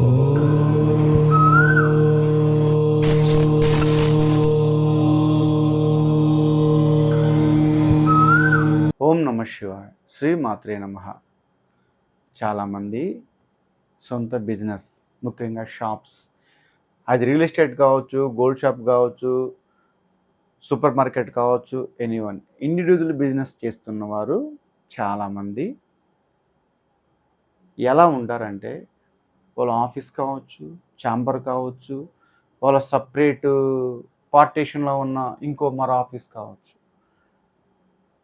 ఓం నమ శివాయ. శ్రీ మాత్రే నమ. చాలామంది సొంత బిజినెస్ ముఖ్యంగా షాప్స్. అది రియల్ ఎస్టేట్ కావచ్చు గోల్డ్ షాప్ కావచ్చు సూపర్ మార్కెట్ కావచ్చు ఎనీవన్. ఇండివిజువల్ బిజినెస్ చేస్తున్న వారు చాలామంది ఎలా ఉంటారంటే వాళ్ళ ఆఫీస్ కావచ్చు ఛాంబర్ కావచ్చు వాళ్ళ సపరేట్ పార్టీషన్లో ఉన్న ఇంకో మరో ఆఫీస్ కావచ్చు.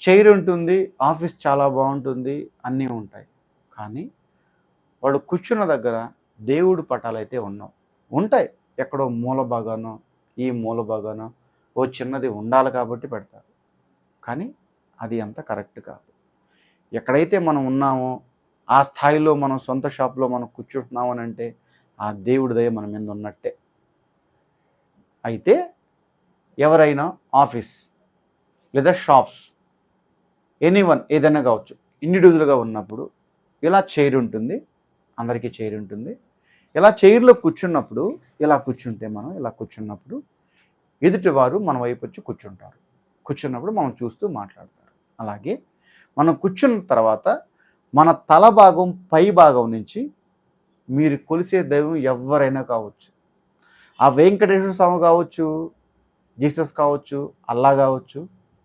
చైర్ ఉంటుంది ఆఫీస్ చాలా బాగుంటుంది అన్నీ ఉంటాయి. కానీ వాడు కూర్చున్న దగ్గర దేవుడు పటాలైతే ఉన్నాం ఉన్నావు ఉంటాయి. ఎక్కడో మూల భాగానో ఈ మూల భాగానో ఓ చిన్నది ఉండాలి కాబట్టి పెడతారు. కానీ అది అంత కరెక్ట్ కాదు. ఎక్కడైతే మనం ఉన్నామో ఆ స్థాయిలో మనం సొంత షాప్లో మనం కూర్చుంటున్నాం అని అంటే ఆ దేవుడి దయ మన మీద ఉన్నట్టే. అయితే ఎవరైనా ఆఫీస్ లేదా షాప్స్ ఎనీవన్ ఏదైనా కావచ్చు ఇండివిజువల్గా ఉన్నప్పుడు ఇలా చైర్ ఉంటుంది అందరికీ చైర్ ఉంటుంది. ఇలా చైర్లో కూర్చున్నప్పుడు ఇలా కూర్చుంటే మనం ఇలా కూర్చున్నప్పుడు ఎదుటివారు మన వైపు వచ్చి కూర్చుంటారు. కూర్చున్నప్పుడు మనం చూస్తూ మాట్లాడతారు. అలాగే మనం కూర్చున్న తర్వాత మన తల భాగం పై భాగం నుంచి మీరు కొలిసే దైవం ఎవరైనా కావచ్చు. ఆ వెంకటేశ్వర స్వామి కావచ్చు జీసస్ కావచ్చు అల్లా కావచ్చు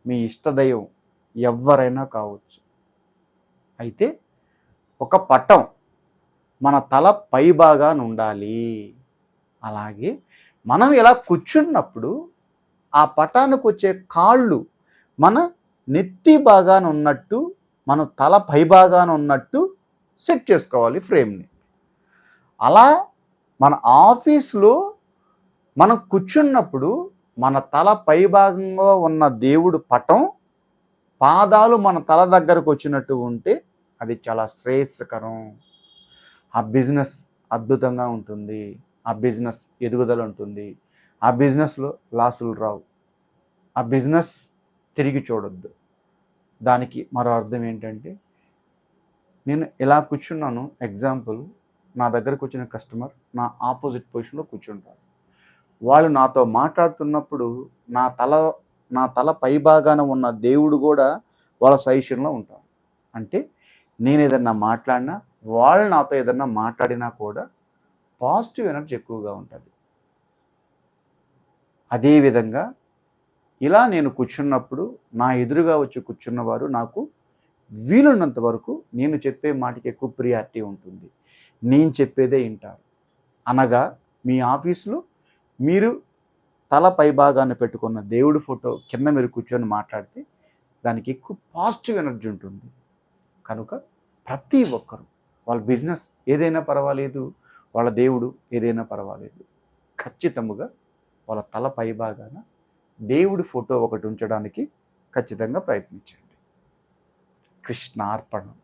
మీ ఇష్ట దైవం ఎవరైనా కావచ్చు. అయితే ఒక పటం మన తల పై భాగాన ఉండాలి. అలాగే మనం ఇలా కూర్చున్నప్పుడు ఆ పటానికి వచ్చే కాళ్ళు మన నెత్తి భాగాన ఉన్నట్టు మనం తల పై భాగాన ఉన్నట్టు సెట్ చేసుకోవాలి ఫ్రేమ్ని అలా మన ఆఫీస్లో మనం కూర్చున్నప్పుడు మన తల పైభాగంలో ఉన్న దేవుడు పటం పాదాలు మన తల దగ్గరకు వచ్చినట్టు ఉంటే అది చాలా శ్రేయస్కరం. ఆ బిజినెస్ అద్భుతంగా ఉంటుంది. ఆ బిజినెస్ ఎదుగుదల ఉంటుంది. ఆ బిజినెస్లో లాసులు రావు. ఆ బిజినెస్ తిరిగి చూడొద్దు. దానికి మరో అర్థం ఏంటంటే నేను ఎలా కూర్చున్నాను ఎగ్జాంపుల్ నా దగ్గరకు వచ్చిన కస్టమర్ నా ఆపోజిట్ పొజిషన్లో కూర్చుంటారు. వాళ్ళు నాతో మాట్లాడుతున్నప్పుడు నా తల నా తల పై భాగాన ఉన్న దేవుడు కూడా వాళ్ళ సజెషన్లో ఉంటారు. అంటే నేను ఏదన్నా మాట్లాడినా వాళ్ళు నాతో ఏదన్నా మాట్లాడినా కూడా పాజిటివ్ ఎనర్జీ ఎక్కువగా ఉంటుంది. అదేవిధంగా ఇలా నేను కూర్చున్నప్పుడు నా ఎదురుగా వచ్చి కూర్చున్నవారు నాకు వీలున్నంత వరకు నేను చెప్పే మాటకి ఎక్కువ ప్రియారిటీ ఉంటుంది. నేను చెప్పేదే వింటారు. అనగా మీ ఆఫీస్లో మీరు తల పైభాగాన్ని పెట్టుకున్న దేవుడి ఫోటో కింద మీరు కూర్చొని మాట్లాడితే దానికి ఎక్కువ పాజిటివ్ ఎనర్జీ ఉంటుంది. కనుక ప్రతి ఒక్కరు వాళ్ళ బిజినెస్ ఏదైనా పర్వాలేదు వాళ్ళ దేవుడు ఏదైనా పర్వాలేదు. ఖచ్చితముగా వాళ్ళ తల పైభాగాన దేవుడి ఫోటో ఒకటి ఉంచడానికి ఖచ్చితంగా ప్రయత్నించండి. కృష్ణార్పణం.